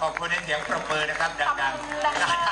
ขอบคุณในเสียงปรบมือนะครับดังๆ